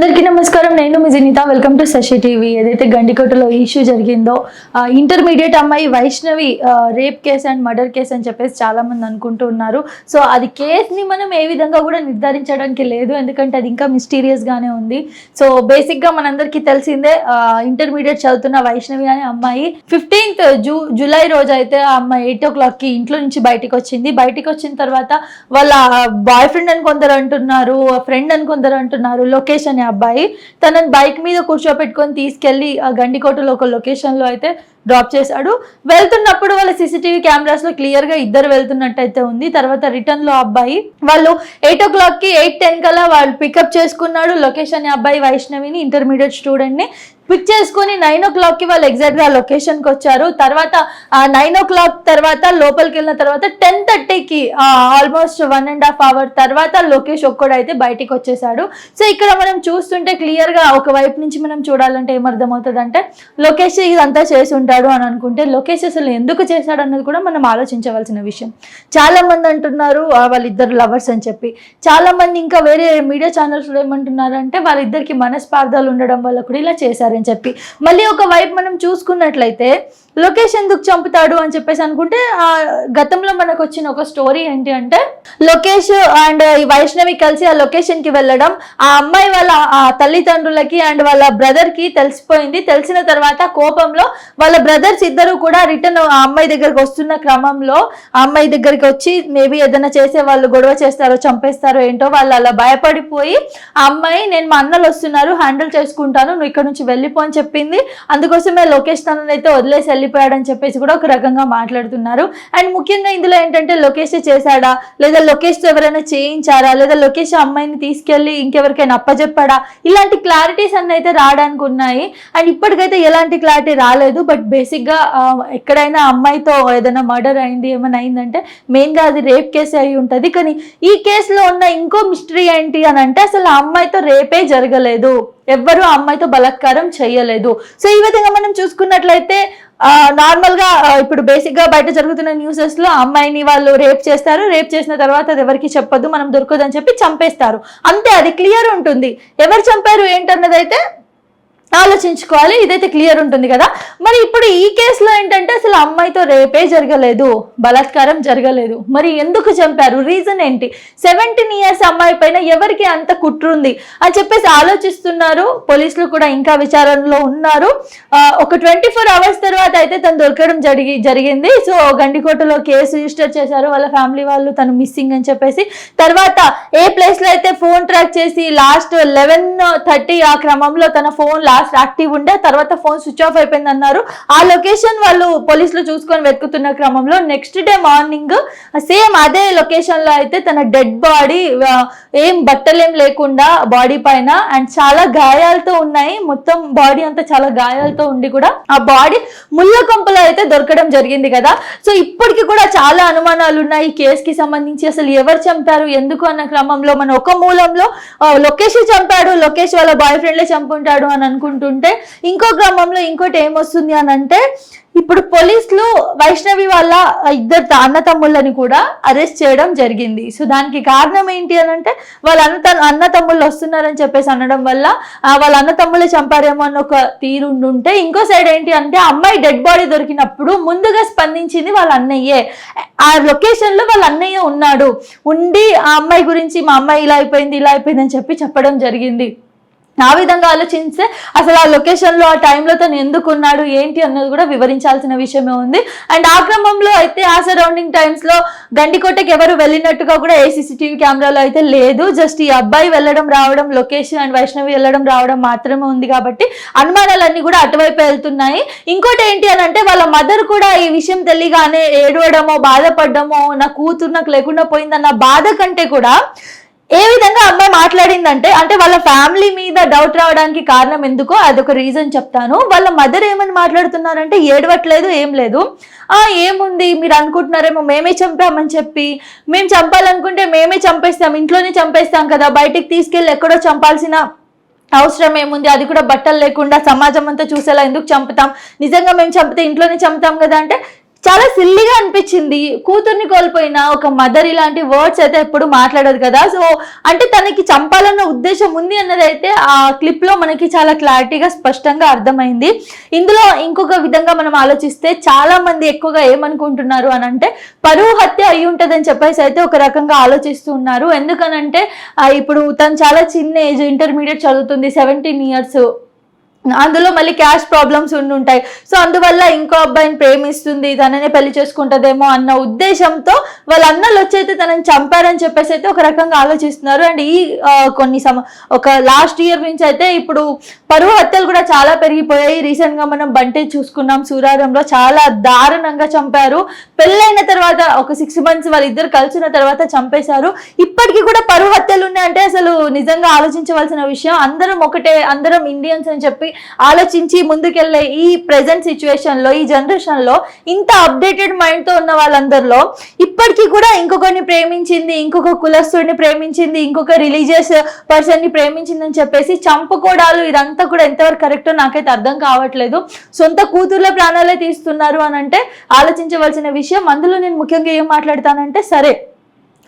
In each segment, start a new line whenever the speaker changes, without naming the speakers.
అందరికీ నమస్కారం. నేను మీ Jinitha. Welcome to Sasi TV ఏదైతే గండికోటలో ఇష్యూ జరిగిందో ఇంటర్మీడియట్ అమ్మాయి Vaishnavi rape case and murder case అని చెప్పేసి చాలా మంది అనుకుంటూ ఉన్నారు. సో అది కేసుని మనం ఏ విధంగా కూడా నిర్ధారించడానికి లేదు. ఎందుకంటే అది ఇంకా మిస్టీరియస్గానే గానే ఉంది. సో బేసిక్గా మనందరికీ తెలిసిందే ఇంటర్మీడియట్ చదువుతున్న వైష్ణవి అనే అమ్మాయి ఫిఫ్టీన్త్ జూ జూలై రోజు అయితే ఆ అమ్మాయి ఎయిట్ ఓ క్లాక్కి ఇంట్లో నుంచి బయటికి వచ్చింది. బయటికి వచ్చిన తర్వాత వాళ్ళ బాయ్ ఫ్రెండ్ అని కొందరు అంటున్నారు ఫ్రెండ్ అని కొందరు అంటున్నారు లొకేషన్ అబ్బాయి. తనని బైక్ మీద కూర్చోపెట్టుకొని తీసుకెళ్ళి ఆ గండికోటలో ఒక లొకేషన్లో అయితే డ్రాప్ చేశాడు. వెళ్తున్నప్పుడు వాళ్ళ సీసీటీవీ కెమెరాస్లో క్లియర్గా ఇద్దరు వెళ్తున్నట్టయితే ఉంది. తర్వాత రిటర్న్లో అబ్బాయి వాళ్ళు ఎయిట్ ఓ క్లాక్కి ఎయిట్ టెన్ కల్లా వాళ్ళు పికప్ చేసుకున్నాడు. లొకేషన్ అబ్బాయి వైష్ణవిని ఇంటర్మీడియట్ స్టూడెంట్ని పిక్ చేసుకుని నైన్ ఓ క్లాక్కి వాళ్ళు ఎగ్జాక్ట్గా లొకేషన్కి వచ్చారు. తర్వాత నైన్ ఓ క్లాక్ తర్వాత లోపలికి వెళ్ళిన తర్వాత టెన్ థర్టీకి almost one and half hour తర్వాత లోకేష్ ఒక్కడైతే బయటికి వచ్చేసాడు సో ఇక్కడ మనం చూస్తుంటే క్లియర్గా ఒక వైపు నుంచి మనం చూడాలంటే ఏమర్థమవుతుంది అంటే లోకేష్ ఇదంతా చేసి ఉంటాడు అని అనుకుంటే లోకేష్ అసలు ఎందుకు చేశాడు అన్నది కూడా మనం ఆలోచించవలసిన విషయం. చాలామంది అంటున్నారు వాళ్ళిద్దరు లవర్స్ అని చెప్పి. చాలా మంది ఇంకా వేరే మీడియా ఛానల్స్ ఏమంటున్నారంటే వాళ్ళిద్దరికి మనస్పార్థాలు ఉండడం వల్ల కూడా ఇలా చేశారని చెప్పి. మళ్ళీ ఒక వైపు మనం చూసుకున్నట్లయితే లోకేష్ ఎందుకు చంపుతాడు అని చెప్పేసి అనుకుంటే ఆ, గతంలో మనకు వచ్చిన ఒక స్టోరీ ఏంటి అంటే లోకేష్ అండ్ ఈ వైష్ణవి కలిసి ఆ లొకేషన్కి వెళ్ళడం ఆ అమ్మాయి వాళ్ళ ఆ తల్లిదండ్రులకి అండ్ వాళ్ళ బ్రదర్కి తెలిసిపోయింది. తెలిసిన తర్వాత కోపంలో వాళ్ళ బ్రదర్స్ ఇద్దరు కూడా రిటర్న్ ఆ అమ్మాయి దగ్గరకు వస్తున్న క్రమంలో ఆ అమ్మాయి దగ్గరికి వచ్చి మేబీ ఏదైనా చేసే వాళ్ళు గొడవ చేస్తారో చంపేస్తారో ఏంటో వాళ్ళు అలా భయపడిపోయి ఆ అమ్మాయి నేను మా అన్నలు వస్తున్నారు హ్యాండిల్ చేసుకుంటాను నువ్వు ఇక్కడ నుంచి వెళ్ళిపో అని చెప్పింది. అందుకోసమే లోకేష్ తనని అయితే వదిలేసి వెళ్ళిపోయాడని చెప్పేసి కూడా ఒక రకంగా మాట్లాడుతున్నారు. అండ్ ముఖ్యంగా ఇందులో ఏంటంటే లోకేష్ చేశాడా? లేదా లోకేష్ ఎవరైనా చేయించారా? లేదా లోకేష్ అమ్మాయిని తీసుకెళ్ళి ఇంకెవరికైనా అప్పచెప్పాడా ఇలాంటి క్లారిటీస్ అన్నీ అయితే రావడానికి ఉన్నాయి అండ్ ఇప్పటికైతే ఎలాంటి క్లారిటీ రాలేదు. బట్ బేసిక్గా ఎక్కడైనా అమ్మాయితో ఏదైనా మర్డర్ అయింది ఏమైనా అయిందంటే మెయిన్గా అది రేప్ కేసు అయి ఉంటుంది. కానీ ఈ కేసులో ఉన్న ఇంకో మిస్టరీ ఏంటి అని అంటే అసలు ఆ అమ్మాయితో రేపే జరగలేదు. ఎవ్వరూ ఆ అమ్మాయితో బలాత్కారం చేయలేదు. సో ఈ విధంగా మనం చూసుకున్నట్లయితే నార్మల్గా ఇప్పుడు బేసిక్గా బయట జరుగుతున్న న్యూసెస్లో అమ్మాయిని వాళ్ళు రేప్ చేస్తారు. రేప్ చేసిన తర్వాత అది ఎవరికి చెప్పొద్దు మనం దొరకదని చెప్పి చంపేస్తారు. అంతే అది క్లియర్ ఉంటుంది. ఎవరు చంపారు ఏంటన్నదైతే ఆలోచించుకోవాలి. ఇదైతే క్లియర్ ఉంటుంది కదా. మరి ఇప్పుడు ఈ కేసులో ఏంటంటే అసలు అమ్మాయితో రేపే జరగలేదు. బలాత్కారం జరగలేదు. మరి ఎందుకు చంపారు? రీజన్ ఏంటి? సెవెంటీన్ ఇయర్స్ అమ్మాయి పైన ఎవరికి అంత కుట్రుంది? అని చెప్పేసి ఆలోచిస్తున్నారు. పోలీసులు కూడా ఇంకా విచారణలో ఉన్నారు. ఒక ట్వంటీ ఫోర్ అవర్స్ తర్వాత అయితే తను దొరకడం జరిగి జరిగింది. సో గండికోటలో కేసు రిజిస్టర్ చేశారు. వాళ్ళ ఫ్యామిలీ వాళ్ళు తను మిస్సింగ్ అని చెప్పేసి. తర్వాత ఏ ప్లేస్లో అయితే ఫోన్ ట్రాక్ చేసి లాస్ట్ లెవెన్ థర్టీ ఆ క్రమంలో తన ఫోన్ లాస్ట్ యాక్టివ్ ఉండే తర్వాత ఫోన్ స్విచ్ ఆఫ్ అయిపోయింది అన్నారు ఆ లొకేషన్ వాళ్ళు పోలీసులు చూసుకొని వెతుకుతున్న క్రమంలో నెక్స్ట్ డే మార్నింగ్ సేమ్ అదే లొకేషన్లో అయితే తన డెడ్ బాడీ ఏం బట్టలేం లేకుండా బాడీ పైన అండ్ చాలా గాయాలతో ఉన్నాయి. మొత్తం బాడీ అంతా చాలా గాయాలతో ఉండి కూడా ఆ బాడీ ముళ్ళ కొంపలో అయితే దొరకడం జరిగింది కదా. సో ఇప్పటికి కూడా చాలా అనుమానాలు ఉన్నాయి. ఈ కేసుకి సంబంధించి అసలు ఎవరు చంపారు ఎందుకు అన్న క్రమంలో మన ఒక మూలంలో లొకేష్ చంపాడు లొకేష్ వాళ్ళ బాయ్ ఫ్రెండ్లే చంపుంటాడు అని అనుకుంటుంటే ఇంకో క్రమంలో ఇంకోటి ఏమొస్తుంది అని అంటే ఇప్పుడు పోలీసులు వైష్ణవి వాళ్ళ ఇద్దరు అన్నతమ్ముళ్ళని అన్న తమ్ముళ్ళని కూడా అరెస్ట్ చేయడం జరిగింది. సో దానికి కారణం ఏంటి అని అంటే వాళ్ళ అన్న త- అన్న తమ్ముళ్ళు వస్తున్నారని చెప్పేసి అనడం వల్ల వాళ్ళ అన్న తమ్ముళ్ళు చంపారేమో అని ఒక తీరు ఉంటే ఇంకో సైడ్ ఏంటి అంటే అమ్మాయి డెడ్ బాడీ దొరికినప్పుడు ముందుగా స్పందించింది వాళ్ళ అన్నయ్యే. ఆ లొకేషన్లో వాళ్ళ అన్నయ్య ఉన్నాడు. ఉండి ఆ అమ్మాయి గురించి మా అమ్మాయి ఇలా అయిపోయింది ఇలా అయిపోయింది అని చెప్పి చెప్పడం జరిగింది. ఆ విధంగా ఆలోచిస్తే అసలు ఆ లొకేషన్లో ఆ టైంలో తను ఎందుకు ఉన్నాడు ఏంటి అన్నది కూడా వివరించాల్సిన విషయమే ఉంది. అండ్ ఆ క్రమంలో అయితే ఆ సరౌండింగ్ టైమ్స్లో గండికోటకి ఎవరు వెళ్ళినట్టుగా కూడా ఏ సీసీటీవీ కెమెరాలో అయితే లేదు. జస్ట్ ఈ అబ్బాయి వెళ్ళడం రావడం లొకేషన్ అండ్ వైష్ణవి వెళ్ళడం రావడం మాత్రమే ఉంది కాబట్టి అనుమానాలన్నీ కూడా అటువైపు వెళ్తున్నాయి. ఇంకోటి ఏంటి అని అంటే వాళ్ళ మదర్ కూడా ఈ విషయం తెలియగానే ఏడవడమో బాధపడడమో నా కూతురు నాకు లేకుండా పోయిందన్న బాధ కంటే కూడా ఏ విధంగా అమ్మాయి మాట్లాడిందంటే అంటే వాళ్ళ ఫ్యామిలీ మీద డౌట్ రావడానికి కారణం ఎందుకో అదొక రీజన్ చెప్తాను. వాళ్ళ మదర్ ఏమని మాట్లాడుతున్నారంటే ఏడవట్లేదు ఏం లేదు. ఆ ఏముంది మీరు అనుకుంటున్నారేమో మేమే చంపామని చెప్పి. మేము చంపాలనుకుంటే మేమే చంపేస్తాం ఇంట్లోనే చంపేస్తాం కదా బయటికి తీసుకెళ్ళి ఎక్కడో చంపాల్సిన అవసరం ఏముంది? అది కూడా బట్టలు లేకుండా సమాజం అంతా చూసేలా ఎందుకు చంపుతాం? నిజంగా మేము చంపితే ఇంట్లోనే చంపుతాం కదా అంటే చాలా సిల్లిగా అనిపించింది. కూతుర్ని కోల్పోయిన ఒక మదర్ ఇలాంటి వర్డ్స్ అయితే ఎప్పుడు మాట్లాడదు కదా. సో అంటే తనకి చంపాలన్న ఉద్దేశం ఉంది అన్నది అయితే ఆ క్లిప్లో మనకి చాలా క్లారిటీగా స్పష్టంగా అర్థమైంది. ఇందులో ఇంకొక విధంగా మనం ఆలోచిస్తే చాలా మంది ఎక్కువగా ఏమనుకుంటున్నారు అని అంటే పరువు హత్య అయి ఉంటదని చెప్పేసి అయితే ఒక రకంగా ఆలోచిస్తూ ఉన్నారు. ఎందుకనంటే ఇప్పుడు తను చాలా చిన్న ఏజ్ ఇంటర్మీడియట్ చదువుతుంది సెవెంటీన్ ఇయర్స్ అందులో మళ్ళీ క్యాష్ ప్రాబ్లమ్స్ ఉండి ఉంటాయి. సో అందువల్ల ఇంకో అబ్బాయిని ప్రేమిస్తుంది తననే పెళ్ళి చేసుకుంటుందేమో అన్న ఉద్దేశంతో వాళ్ళ అన్నలు వచ్చైతే తనని చంపారని చెప్పేసి అయితే ఒక రకంగా ఆలోచిస్తున్నారు. అండ్ ఈ కొన్ని సమ ఒక లాస్ట్ ఇయర్ నుంచి అయితే ఇప్పుడు పరువు హత్యలు కూడా చాలా పెరిగిపోయాయి. రీసెంట్గా మనం బంటే చూసుకున్నాం సూరారంలో చాలా దారుణంగా చంపారు. పెళ్ళైన తర్వాత ఒక సిక్స్ మంత్స్ వాళ్ళిద్దరు కలిసిన తర్వాత చంపేశారు. ఇప్పటికీ కూడా పరువు హత్యలు ఉన్నాయంటే అసలు నిజంగా ఆలోచించవలసిన విషయం. అందరం ఒకటే అందరం ఇండియన్స్ అని చెప్పి ఆలోచించి ముందుకెళ్ళే ఈ ప్రజెంట్ సిచ్యువేషన్లో ఈ జనరేషన్లో ఇంత అప్డేటెడ్ మైండ్తో ఉన్న వాళ్ళందరిలో ఇప్పటికీ కూడా ఇంకొకరిని ప్రేమించింది ఇంకొక కులస్తుడిని ప్రేమించింది ఇంకొక రిలీజియస్ పర్సన్ని ప్రేమించింది అని చెప్పేసి చంపుకోవడాలు ఇదంతా కూడా ఎంతవరకు కరెక్టో నాకైతే అర్థం కావట్లేదు. సొంత కూతుర్ల ప్రాణాలే తీస్తున్నారు అని అంటే ఆలోచించవలసిన విషయం అందులో నేను ముఖ్యంగా ఏం మాట్లాడతానంటే సరే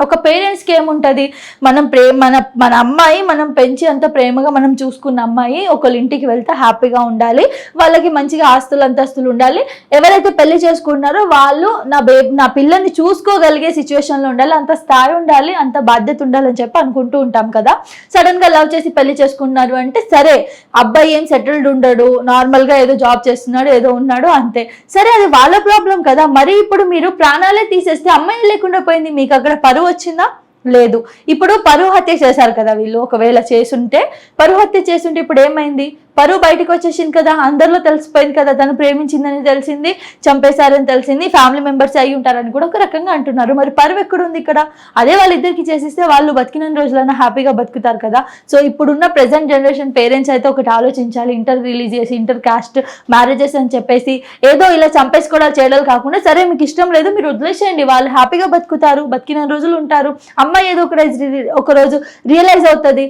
ఒక పేరెంట్స్కి ఏముంటుంది? మనం ప్రే మన మన అమ్మాయి మనం పెంచి అంత ప్రేమగా మనం చూసుకున్న అమ్మాయి ఒకళ్ళ ఇంటికి వెళ్తే హ్యాపీగా ఉండాలి. వాళ్ళకి మంచిగా ఆస్తులు అంతస్తులు ఉండాలి. ఎవరైతే పెళ్ళి చేసుకున్నారో వాళ్ళు నా బే నా పిల్లల్ని చూసుకోగలిగే సిచ్యువేషన్లో ఉండాలి. అంత స్థాయి ఉండాలి అంత బాధ్యత ఉండాలని చెప్పి అనుకుంటూ ఉంటాం కదా. సడన్గా లవ్ చేసి పెళ్ళి చేసుకున్నారు అంటే సరే అబ్బాయి ఏం సెటిల్డ్ ఉండడు. నార్మల్గా ఏదో జాబ్ చేస్తున్నాడు ఏదో ఉన్నాడు అంతే. సరే అది వాళ్ళ ప్రాబ్లం కదా. మరి ఇప్పుడు మీరు ప్రాణాలే తీసేస్తే అమ్మాయి లేకుండా పోయింది? మీకు అక్కడ పరువు వచ్చిందా లేదు. ఇప్పుడు పరువు హత్య చేశారు కదా వీళ్ళు. ఒకవేళ చేసుంటే పరువు హత్య చేసుంటే ఇప్పుడు ఏమైంది? పరువు బయటకు వచ్చేసింది కదా అందరిలో తెలిసిపోయింది కదా తను ప్రేమించిందని తెలిసింది చంపేశారని తెలిసింది ఫ్యామిలీ మెంబర్స్ అయి ఉంటారని కూడా ఒక రకంగా అంటున్నారు. మరి పరువు ఎక్కడ ఉంది ఇక్కడ? అదే వాళ్ళిద్దరికి చేసిస్తే వాళ్ళు బతికిన రోజులైనా హ్యాపీగా బతుకుతారు కదా. సో ఇప్పుడున్న ప్రెసెంట్ జనరేషన్ పేరెంట్స్ అయితే ఒకటి ఆలోచించాలి. ఇంటర్ రిలీజ్ చేసి ఇంటర్ కాస్ట్ మ్యారేజెస్ అని చెప్పేసి ఏదో ఇలా చంపేసుకోవడాలు చేయడాలు కాకుండా సరే మీకు ఇష్టం లేదు మీరు వదిలేసేయండి. వాళ్ళు హ్యాపీగా బతుకుతారు బతికిన రోజులు ఉంటారు. అమ్మాయి ఏదో ఒక రోజు ఒక రోజు రియలైజ్ అవుతుంది.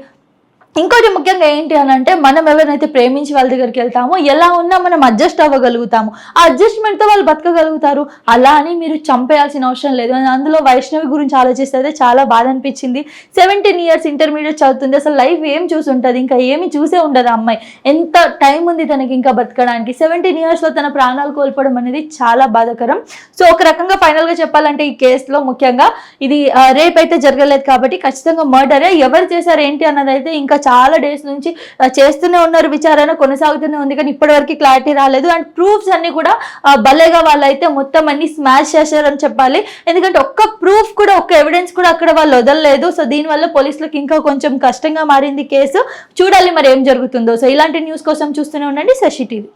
ఇంకోటి ముఖ్యంగా ఏంటి అని అంటే మనం ఎవరినైతే ప్రేమించి వాళ్ళ దగ్గరికి వెళ్తామో ఎలా ఉన్నా మనం అడ్జస్ట్ అవ్వగలుగుతాము. ఆ అడ్జస్ట్మెంట్తో వాళ్ళు బతకగలుగుతారు. అలా అని మీరు చంపేయాల్సిన అవసరం లేదు. అందులో వైష్ణవి గురించి ఆలోచిస్తే అయితే చాలా బాధ అనిపించింది. సెవెంటీన్ ఇయర్స్ ఇంటర్మీడియట్ చదువుతుంది. అసలు లైఫ్ ఏం చూసి ఉంటుంది? ఇంకా ఏమి చూసే ఉండదు అమ్మాయి. ఎంత టైం ఉంది తనకి ఇంకా బతకడానికి? సెవెంటీన్ ఇయర్స్లో తన ప్రాణాలు కోల్పోవడం అనేది చాలా బాధాకరం. సో ఒక రకంగా ఫైనల్గా చెప్పాలంటే ఈ కేసులో ముఖ్యంగా ఇది రేప్ అయితే జరగలేదు కాబట్టి ఖచ్చితంగా మర్డరే ఎవరు చేశారు ఏంటి అన్నది అయితే ఇంకా చాలా డేస్ నుంచి చేస్తూనే ఉన్నారు విచారణ కొనసాగుతూనే ఉంది. కానీ ఇప్పటివరకు క్లారిటీ రాలేదు. అండ్ ప్రూఫ్స్ అన్ని కూడా భలేగా వాళ్ళైతే మొత్తం అన్ని స్మాష్ చేశారని చెప్పాలి. ఎందుకంటే ఒక్క ప్రూఫ్ కూడా ఒక్క ఎవిడెన్స్ కూడా అక్కడ వాళ్ళు వదలలేదు. సో దీనివల్ల పోలీసులకు ఇంకా కొంచెం కష్టంగా మారింది కేసు. చూడాలి మరి ఏం జరుగుతుందో. సో ఇలాంటి న్యూస్ కోసం చూస్తూనే ఉండండి శశి టీవీ.